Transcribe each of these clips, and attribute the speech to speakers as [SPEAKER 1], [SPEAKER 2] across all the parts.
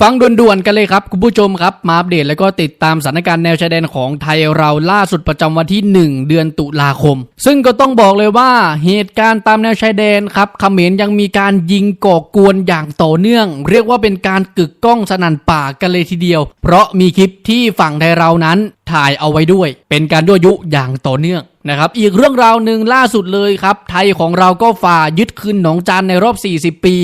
[SPEAKER 1] ฟังด่วนๆกันเลยครับ คุณผู้ชมครับมาอัปเดตแล้วก็ติดตามสถานการณ์แนวชายแดนของไทยเราล่าสุดประจำวันที่ 1 เดือนตุลาคม ซึ่งก็ต้องบอกเลยว่าเหตุการณ์ตามแนวชายแดนครับเขมรยังมีการยิงก่อกวนอย่างต่อเนื่อง เรียกว่าเป็นการกึกก้องสนั่นป่ากันเลยทีเดียว เพราะมีคลิปที่ฝั่งไทยเรานั้นถ่ายเอาไว้ด้วย เป็นการยั่วยุอย่างต่อเนื่องนะครับอีกเรื่องราวหนึ่งล่าสุดเลยครับ ไทยของเราก็ฝ่ายึดคืนหนองจานในรอบ 40 ปี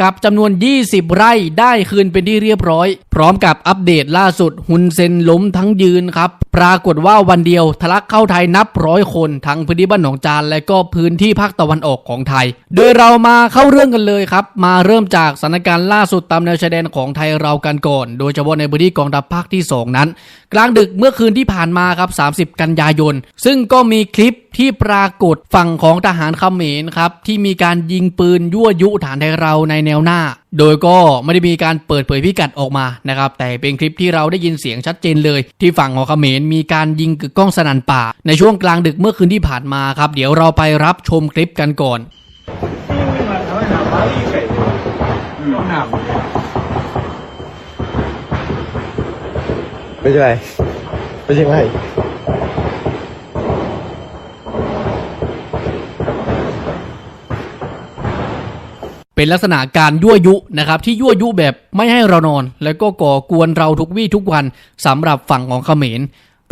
[SPEAKER 1] กับจำนวน 20 ไร่ได้คืนเป็นที่เรียบร้อย พร้อมกับอัปเดตล่าสุดฮุนเซนล้มทั้งยืนครับ ปรากฏว่าวันเดียวทะลักเข้าไทยนับร้อยคนทั้งพื้นที่บ้านหนองจานและก็พื้นที่ภาคตะวันออกของไทย โดยเรามาเข้าเรื่องกันเลยครับ มาเริ่มจากสถานการณ์ล่าสุดตามแนวชายแดนของไทยเรากันก่อน โดยเฉพาะในพื้นที่กองทัพภาคที่ 2 นั้น กลางดึกเมื่อคืนที่ผ่านมาครับ 30 กันยายน ซึ่งก็มีคลิปที่ปรากฏฝั่งของทหารเขมรครับที่มีการยิงปืนยั่วยุฐานไทยเราในแนวหน้า โดยก็ไม่ได้มีการเปิดเผยพิกัดออกมานะครับ แต่เป็นคลิปที่เราได้ยินเสียงชัดเจนเลย ที่ฝั่งของเขมรมีการยิงกึกก้องสนั่นป่า ในช่วงกลางดึกเมื่อคืนที่ผ่านมาครับ เดี๋ยวเราไปรับชมคลิปกันก่อน
[SPEAKER 2] ไม่ใช่ไรไม่ใช่ไร
[SPEAKER 1] เป็นลักษณะการยั่วยุนะครับที่ยั่วยุแบบไม่ให้เรานอน แล้วก็ก่อกวนเราทุกวี่ทุกวันสำหรับฝั่งของเขมร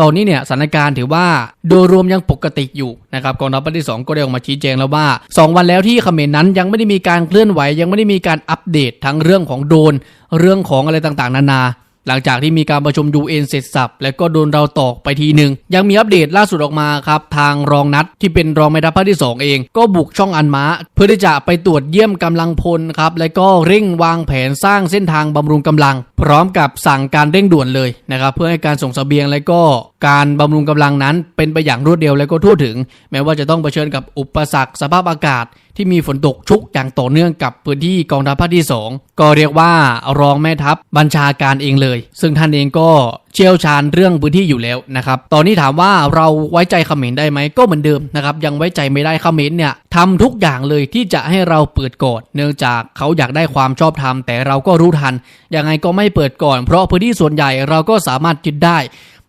[SPEAKER 1] ตอนนี้เนี่ยสถานการณ์ถือว่าโดยรวมยังปกติอยู่นะครับกองทัพภาคที่ 2 ก็ได้ออกมาชี้แจงแล้วว่า 2 วันแล้วที่เขมรนั้นยังไม่ได้มีการเคลื่อนไหว ยังไม่ได้มีการอัปเดตทั้งเรื่องของโดน เรื่องของอะไรต่างๆ นานา หลังจากที่มีการประชุม UN เสร็จสับ และก็โดนเราตอกไปทีหนึ่งยังมีอัปเดตล่าสุดออกมาครับทางรองนัดที่เป็นรองแม่ทัพภาคที่ 2 เอง ก็บุกช่องอันม้าเพื่อที่จะไปตรวจเยี่ยมกำลังพลครับและก็เร่งวางแผนสร้างเส้นทางบำรุงกำลัง พร้อมกับสั่งการเร่งด่วนเลยนะครับเพื่อให้การส่งเสบียงและก็การบำรุงกำลังนั้นเป็นไปอย่างรวดเร็วและก็ทั่วถึง แม้ว่าจะต้องเผชิญกับอุปสรรคสภาพอากาศ ที่มีฝนตกชุกอย่างต่อเนื่องกับพื้นที่กองทัพภาคที่ 2 ก็เรียกว่ารองแม่ทัพบัญชาการเองเลย ซึ่งท่านเองก็เชี่ยวชาญเรื่องพื้นที่อยู่แล้วนะครับ ตอนนี้ถามว่าเราไว้ใจเขมรได้ไหมก็เหมือนเดิมนะครับ ยังไว้ใจไม่ได้เขมรเนี่ยทำทุกอย่างเลยที่จะให้เราเปิดก่อนเนื่องจากเขาอยากได้ความชอบธรรมแต่เราก็รู้ทันยังไงก็ไม่เปิดก่อน เพราะพื้นที่ส่วนใหญ่เราก็สามารถยึดได้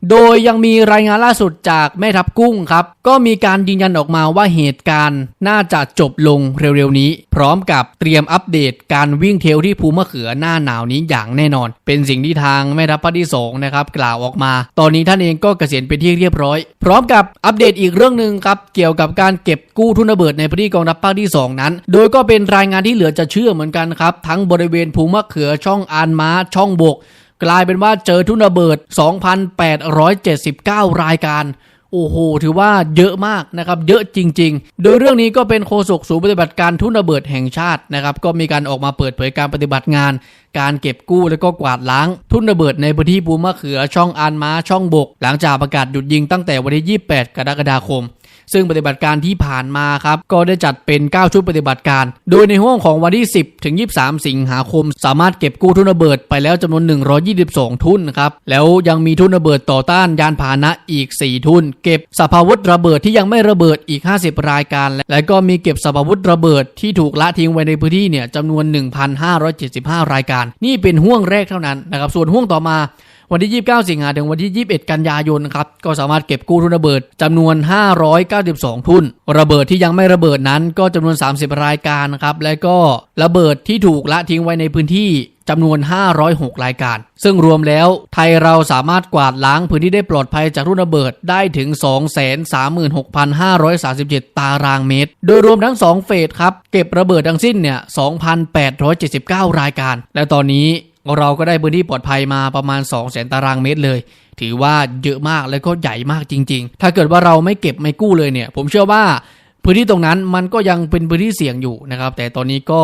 [SPEAKER 1] โดยยังมีรายงานล่าสุดจากแม่ทัพกุ้งครับ ก็มีการยืนยันออกมาว่าเหตุการณ์น่าจะจบลงเร็วๆนี้ พร้อมกับเตรียมอัปเดตการวิ่งเทลที่ภูมะเขือหน้าหนาวนี้อย่างแน่นอน เป็นสิ่งที่ทางแม่ทัพภาคที่สองนะครับกล่าวออกมา ตอนนี้ท่านเองก็เกษียณเป็นที่เรียบร้อย พร้อมกับอัปเดตอีกเรื่องหนึ่งครับเกี่ยวกับการเก็บกู้ทุนระเบิดในพื้นที่กองทัพภาคที่สองนั้น โดยก็เป็นรายงานที่เหลือจะเชื่อเหมือนกันครับทั้งบริเวณภูมะเขือช่องอานม้าช่องบก กลายเป็นว่าเจอทุนระเบิด 2,879 รายการโอ้โห ถือว่าเยอะมากนะครับ เยอะจริง ๆ โดยเรื่องนี้ก็เป็นโฆษกศูนย์ปฏิบัติการทุนระเบิดแห่งชาตินะครับ ก็มีการออกมาเปิดเผยการปฏิบัติงาน การเก็บกู้และก็กวาดล้างทุนระเบิดในพื้นที่ภูมะเขือช่องอานม้าช่องบก หลังจากประกาศหยุดยิงตั้งแต่วันที่ 28 กรกฎาคม ซึ่งปฏิบัติการที่ผ่านมาครับก็ได้จัดเป็น 9 ชุดปฏิบัติการ โดยในห้วงของวันที่ 10 ถึง 23 สิงหาคม สามารถเก็บกู้ทุนระเบิดไปแล้วจำนวน 122 ทุนครับแล้วยังมีทุนระเบิดต่อต้านยานพาหนะอีก 4 ทุน เก็บสภาวุธระเบิดที่ยังไม่ระเบิดอีก 50 รายการ และก็มีเก็บสภาวุธระเบิดที่ถูกละทิ้งไว้ในพื้นที่เนี่ยจำนวน 1,575 รายการ นี่เป็นห่วงแรกเท่านั้นนะครับส่วนห่วงต่อมา วันที่ 29 สิงหาถึงวันที่ 21 กันยายนครับก็สามารถเก็บกู้ทุนระเบิดจำนวน 592 ทุน ระเบิดที่ยังไม่ระเบิดนั้นก็จำนวน 30 รายการนะครับและก็ระเบิดที่ถูกละทิ้งไว้ในพื้นที่จำนวน 506 รายการ ซึ่งรวมแล้วไทยเราสามารถกวาดล้างพื้นที่ได้ปลอดภัยจากรุ่นระเบิดได้ถึง 236,537 ตารางเมตร โดยรวมทั้ง 2 เฟสครับ เก็บระเบิดทั้งสิ้นเนี่ย 2,879 รายการ และตอนนี้ เราก็ได้พื้นที่ปลอดภัยมาประมาณ 2 0 0 0 0ตารางเมตรเลย ถือว่าเยอะมากและก็ใหญ่มากจริง ๆ ถ้าเกิดว่าเราไม่เก็บไม่กู้เลยเนี่ย ผมเชื่อว่าพื้นที่ตรงนั้นมันก็ยังเป็นพื้นที่เสี่ยงอยู่นะครับ แต่ตอนนี้ก็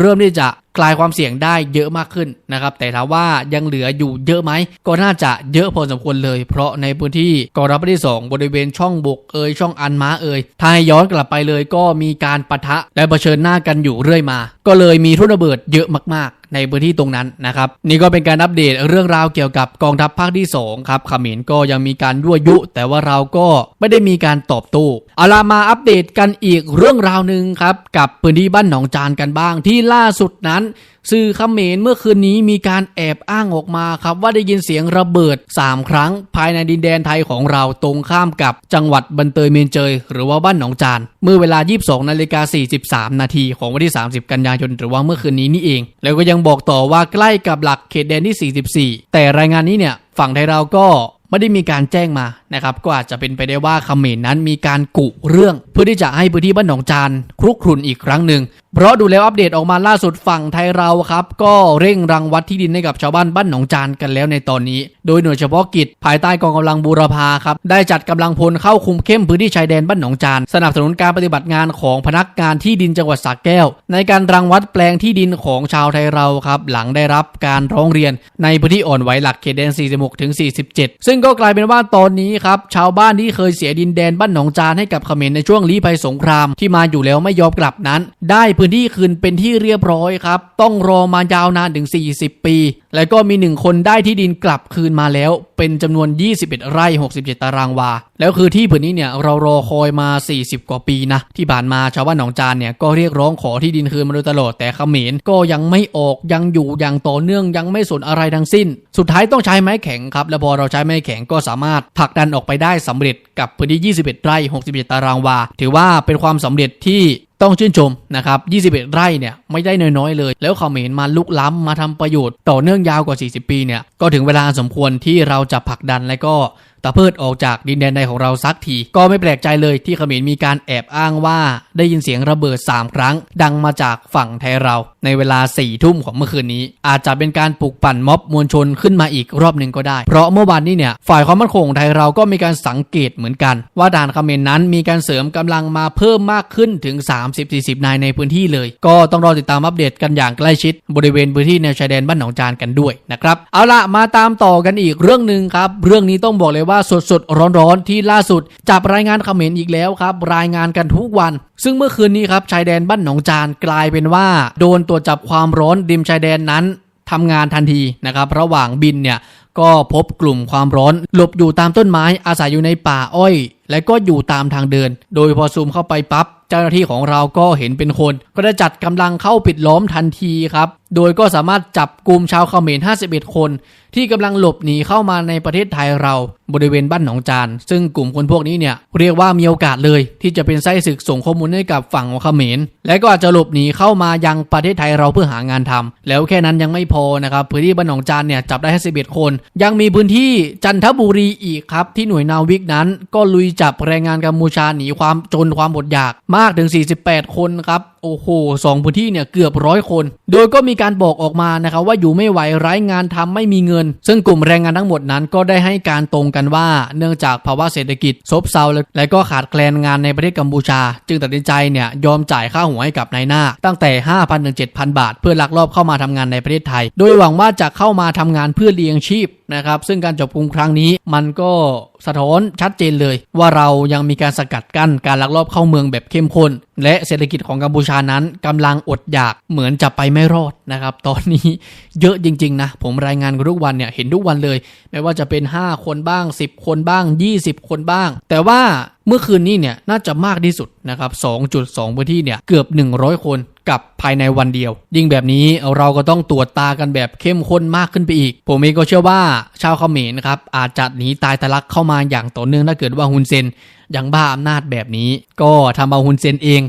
[SPEAKER 1] เริ่มที่จะคลายความเสี่ยงได้เยอะมากขึ้นนะครับ แต่ถามว่ายังเหลืออยู่เยอะไหม ก็น่าจะเยอะพอสมควรเลย เพราะในพื้นที่กองทัพภาคที่ 2 บริเวณช่องบกเอยช่องอันม้าเอยถ้าให้ย้อนกลับไปเลยก็มีการปะทะและเผชิญหน้ากันอยู่เรื่อยมา ก็เลยมีทุนระเบิดเยอะมากๆ ในพื้นที่ตรงนั้นนะครับนี่ก็เป็นการอัปเดตเรื่องราวเกี่ยวกับกองทัพภาคที่2ครับขมิญก็ยังมีการยั่วยุ แต่ว่าเราก็ไม่ได้มีการตอบโต้เอาล่ะมาอัปเดตกันอีกเรื่องราวหนึ่งครับกับพื้นที่บ้านหนองจานกันบ้างที่ล่าสุดนั้น สื่อเขมรเมื่อคืนนี้มีการแอบอ้างออกมาครับว่าได้ยินเสียงระเบิด 3 ครั้ง ภายในดินแดนไทยของเราตรงข้ามกับจังหวัดบันเตยเมนเจย หรือว่าบ้านหนองจาน เมื่อเวลา 22นาฬิกา43 นาทีของวันที่ 30 กันยายนหรือว่าเมื่อคืนนี้นี่เอง แล้วก็ยังบอกต่อว่าใกล้กับหลักเขตแดนที่ 44 แต่รายงานนี้เนี่ยฝั่งไทยเราก็ไม่ได้มีการแจ้งมานะครับก็อาจจะเป็นไปได้ว่าเขมรนั้นมีการกุเรื่อง เพื่อที่จะให้พื้นที่บ้านหนองจานครุกครุนอีกครั้งหนึ่ง เพราะดูแล้วอัปเดตออกมาล่าสุดฝั่งไทยเราครับ ก็เร่งรังวัดที่ดินให้กับชาวบ้านบ้านหนองจานกันแล้วในตอนนี้ โดยหน่วยเฉพาะกิจ ภายใต้กองกำลังบูรพาครับได้จัดกำลังพลเข้าคุมเข้มพื้นที่ชายแดนบ้านหนองจานสนับสนุนการปฏิบัติงานของพนักงานที่ดินจังหวัดสระแก้ว ในการรังวัดแปลงที่ดินของชาวไทยเราครับ หลังได้รับการร้องเรียน ในพื้นที่อ่อนไหวหลักเขตแดน 46ถึง47 ซึ่งก็กลายเป็นว่าตอนนี้ครับชาวบ้านที่เคยเสียดินแดนบ้านหนองจานให้กับเขมรในช่วงลี้ภัยสงครามที่มาอยู่แล้วไม่ยอมกลับนั้น ได้พื้นที่คืนเป็นที่เรียบร้อยครับ ต้องรอมายาวนานถึง 40 ปี แล้วก็มีหนึ่งคนได้ที่ดินกลับคืนมาแล้ว เป็นจำนวน 21 ไร่ 67 ตารางวา แล้วคือที่ผืนนี้เนี่ยเรารอคอยมา 40 กว่าปีนะ ที่ผ่านมาชาวบ้านหนองจานเนี่ยก็เรียกร้องขอที่ดินคืนมาโดยตลอดแต่เขมรก็ยังไม่ออกยังอยู่อย่างต่อเนื่องยังไม่สนอะไรทั้งสิ้น สุดท้ายต้องใช้ไม้แข็งครับแล้วพอเราใช้ไม้แข็งก็สามารถผลักดันออกไปได้สำเร็จกับพื้นที่ 21 ไร่67ตารางวา ถือว่าเป็นความสำเร็จที่ต้องชื่นชมนะครับ 21 ไร่เนี่ยไม่ได้น้อยๆเลย แล้วเขมรมาลุกล้ำมาทำประโยชน์ต่อเนื่องยาวกว่า 40 ปีเนี่ยก็ถึงเวลาสมควรที่เราจะผลักดันและก็ ตะเพิดออกจากดินแดนใดของเราสักที ก็ไม่แปลกใจเลยที่เขมรมีการแอบอ้างว่าได้ยินเสียงระเบิด 3 ครั้ง ดังมาจากฝั่งไทยเรา ในเวลา4ี่ทุ่มของเมื่อคืนนี้ อาจจะเป็นการปลุกปั่นม็อบมวลชนขึ้นมาอีกรอบหนึ่งก็ได้ เพราะเมื่อวานนี้เนี่ยฝ่ายความมั่นคงของไทยเราก็มีการสังเกตเหมือนกัน ว่าด่านเขมรนั้นมีการเสริมกำลังมาเพิ่มมากขึ้นถึง 30-40 นายในพื้นที่เลย ก็ต้องรอติดตามอัปเดตกันอย่างใกล้ชิด บริเวณพื้นที่แนวชายแดนบ้านหนองจานกันด้วยนะครับเอาละมาตามต่อกันอีกเรื่องหนึ่งครับเรื่องนี้ต้องบอกเลยว่าสดๆร้อนๆที่ล่าสุด จับรายงานเขมรอีกแล้วครับ รายงานกันทุกวัน ซึ่งเมื่อคืนนี้ครับชายแดนบ้านหนองจานกลายเป็นว่า โดนตรวจับความร้อนริมชายแดนนั้นทำงานทันทีนะครับระหว่างบินเนี่ยก็พบกลุ่มความร้อนหลบอยู่ตามต้นไม้อาศัยอยู่ในป่าอ้อย และก็อยู่ตามทางเดิน โดยพอซูมเข้าไปปั๊บเจ้าหน้าที่ของเราก็เห็นเป็นคน ก็ได้จัดกำลังเข้าปิดล้อมทันทีครับโดยก็สามารถจับกลุ่มชาวเขมร 51 คน ที่กำลังหลบหนีเข้ามาในประเทศไทยเราบริเวณบ้านหนองจาน ซึ่งกลุ่มคนพวกนี้เนี่ยเรียกว่ามีโอกาสเลย ที่จะเป็นไส้ศึกส่งข้อมูลให้กับฝั่งของเขมร และก็อาจจะหลบหนีเข้ามายังประเทศไทยเราเพื่อหางานทำแล้วแค่นั้นยังไม่พอนะครับพื้นที่บ้านหนองจานเนี่ยจับได้51คน ยังมีพื้นที่จันทบุรีอีกครับ ที่หน่วยนาวิกนั้น ก็ลุยจับแรงงานกัมพูชาหนีความจนความอดอยากมากถึง 48 คนครับโอ้โหสองพื้นที่เนี่ยเกือบร้อยคน โดยก็มีการบอกออกมานะครับว่าอยู่ไม่ไหวไร้งานทำไม่มีเงิน ซึ่งกลุ่มแรงงานทั้งหมดนั้นก็ได้ให้การตรงกันว่า เนื่องจากภาวะเศรษฐกิจซบเซาและก็ขาดแคลนงานในประเทศกัมพูชา จึงตัดสินใจเนี่ยยอมจ่ายค่าหัวให้กับนายหน้า ตั้งแต่ 5,000ถึง7,000 บาท เพื่อลักลอบเข้ามาทำงานในประเทศไทย โดยหวังว่าจะเข้ามาทำงานเพื่อเลี้ยงชีพ นะครับซึ่งการจับกุมครั้งนี้มันก็สะท้อนชัดเจนเลย ว่าเรายังมีการสกัดกั้นการลักลอบเข้าเมืองแบบเข้มข้น และเศรษฐกิจของกัมพูชานั้นกำลังอดอยากเหมือนจะไปไม่รอดนะครับตอนนี้เยอะจริงๆนะผมรายงานกันทุกวันเนี่ยเห็นทุกวันเลย ไม่ว่าจะเป็น 5 คนบ้าง 10 คนบ้าง 20 คนบ้าง แต่ว่า เมื่อคืนนี้เนี่ยน่าจะมากที่สุดนะครับ 2.2 พื้นที่เนี่ยเกือบ 100 คนกับภายในวันเดียว ยิ่งแบบนี้เราก็ต้องตรวจตากันแบบเข้มข้นมากขึ้นไปอีก ผมเองก็เชื่อว่าชาวเขมรนะครับอาจจะหนีตายทะลักเข้ามาอย่างต่อเนื่องถ้าเกิดว่าฮุนเซนยังบ้าอำนาจแบบนี้ ก็ทำเอาฮุนเซนเอง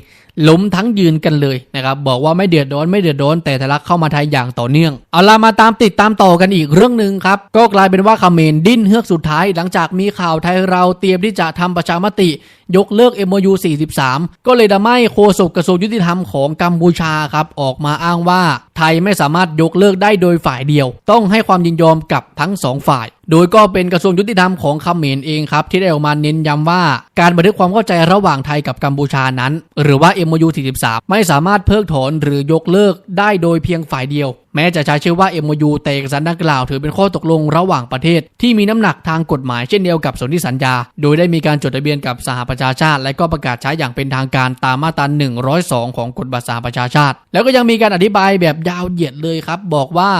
[SPEAKER 1] ล้มทั้งยืนกันเลยนะครับบอกว่าไม่เดือดร้อนไม่เดือดร้อนแต่ทะลักเข้ามาไทยอย่างต่อเนื่อง เอาล่ะมาตามติดตามต่อกันอีกเรื่องหนึ่งครับ ก็กลายเป็นว่าเมนดิ้นเฮือกสุดท้าย หลังจากมีข่าวไทยเราเตรียมที่จะทำประชามติ ยกเลิก MOU 43 ก็เลยทำให้โฆษกกระทรวงยุติธรรมของกัมพูชาครับออกมาอ้างว่า ไทยไม่สามารถยกเลิกได้โดยฝ่ายเดียว ต้องให้ความยินยอมกับทั้งสองฝ่าย โดยก็เป็นกระทรวงยุติธรรมของคำเมรเองครับ ที่ได้ออกมาเน้นย้ำว่า การบันทึกความเข้าใจระหว่างไทยกับกัมพูชานั้น หรือว่า MOU 43 ไม่สามารถเพิกถอนหรือยกเลิกได้โดยเพียงฝ่ายเดียว แม้จะใช้ชื่อว่า MOU แต่เอกสารดังกล่าวถือเป็นข้อตกลงระหว่างประเทศ ที่มีน้ำหนักทางกฎหมายเช่นเดียวกับสนธิสัญญา โดยได้มีการจดทะเบียนกับสหประชาชาติ และก็ประกาศใช้อย่างเป็นทางการตามมาตรา 102 ของกฎบัตรสหประชาชาติ แล้วก็ยังมีการอธิบายแบบยาวเหยียดเลยครับ บอกว่า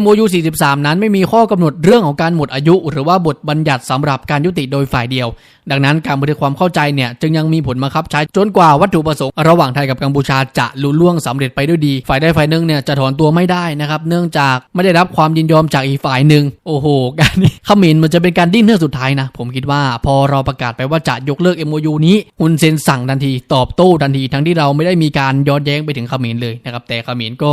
[SPEAKER 1] MOU 43 นั้นไม่มีข้อกำหนดเรื่องของการหมดอายุ หรือว่าบทบัญญัติสำหรับการยุติโดยฝ่ายเดียว ดังนั้นการบันทึกความเข้าใจเนี่ยจึงยังมีผลบังคับใช้จนกว่าวัตถุประสงค์ระหว่างไทยกับกัมพูชาจะลุล่วงสำเร็จไปด้วยดี ฝ่ายใดฝ่ายหนึ่งเนี่ยจะถอนตัวไม่ได้นะครับ เนื่องจากไม่ได้รับความยินยอมจากอีกฝ่ายหนึ่งโอ้โหการนี้ขมรมันจะเป็นการดิ้นเรื่องสุดท้ายนะผมคิดว่าพอเราประกาศไปว่าจะยกเลิก MOU นี้ฮุนเซนสั่งทันที ตอบโต้ทันทีทั้งที่เราไม่ได้มีการย้อนแย้งไปถึงขมรเลยนะครับแต่ขมรก็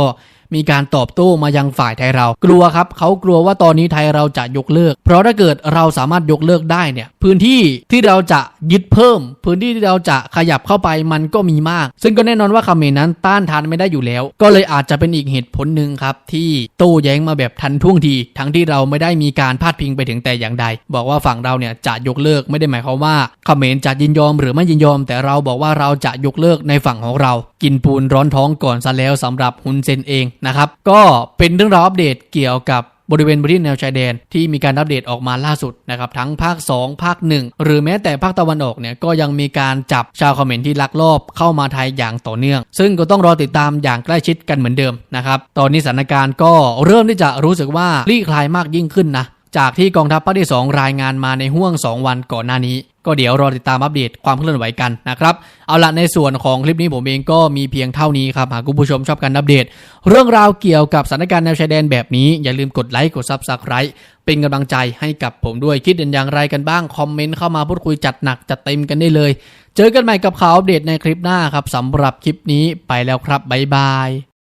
[SPEAKER 1] มีการตอบโต้มายังฝ่ายไทยเรา กลัวครับเขากลัวว่าตอนนี้ไทยเราจะยกเลิก เพราะถ้าเกิดเราสามารถยกเลิกได้เนี่ยพื้นที่ที่เราจะยึดเพิ่ม พื้นที่ที่เราจะขยับเข้าไปมันก็มีมาก ซึ่งก็แน่นอนว่าเมรนั้นต้านทานไม่ได้อยู่แล้ว ก็เลยอาจจะเป็นอีกเหตุผลหนึ่งครับที่โต้แย้งมาแบบทันท่วงที ทั้งที่เราไม่ได้มีการพาดพิงไปถึงแต่อย่างใด บอกว่าฝั่งเราเนี่ยจะยกเลิกไม่ได้หมายความว่าเมรจะยินยอมหรือไม่ยินยอม แต่เราบอกว่าเราจะยกเลิกในฝั่งของเรา กินปูนร้อนท้องก่อนซะแล้วสำหรับฮุนเซนเองนะครับ ก็เป็นเรื่องราวอัปเดตเกี่ยวกับบริเวณบริเวณแนวชายแดนที่มีการอัปเดตออกมาล่าสุดนะครับทั้งภาค 2 ภาค 1 หรือแม้แต่ภาคตะวันออกเนี่ยก็ยังมีการจับชาวเขมรที่ลักลอบเข้ามาไทยอย่างต่อเนื่อง ซึ่งก็ต้องรอติดตามอย่างใกล้ชิดกันเหมือนเดิมนะครับตอนนี้สถานการณ์ก็เริ่มที่จะรู้สึกว่าคลี่คลายมากยิ่งขึ้นนะ จากที่กองทัพภาคที่ 2 รายงานมาในห่วง 2 วันก่อนหน้านี้ ก็เดี๋ยวรอติดตามอัปเดตความเคลื่อนไหวกันนะครับเอาละในส่วนของคลิปนี้ผมเองก็มีเพียงเท่านี้ครับหากคุณผู้ชมชอบการอัปเดต เรื่องราวเกี่ยวกับสถานการณ์แนวชายแดนแบบนี้อย่าลืมกดไลค์กด Subscribe เป็นกำลังใจให้กับผมด้วยคิดเห็นอย่างไรกันบ้างคอมเมนต์เข้ามาพูดคุยจัดหนักจัดเต็มกันได้เลย เจอกันใหม่กับข่าวอัปเดตในคลิปหน้าครับสำหรับคลิปนี้ไปแล้วครับบ๊ายบาย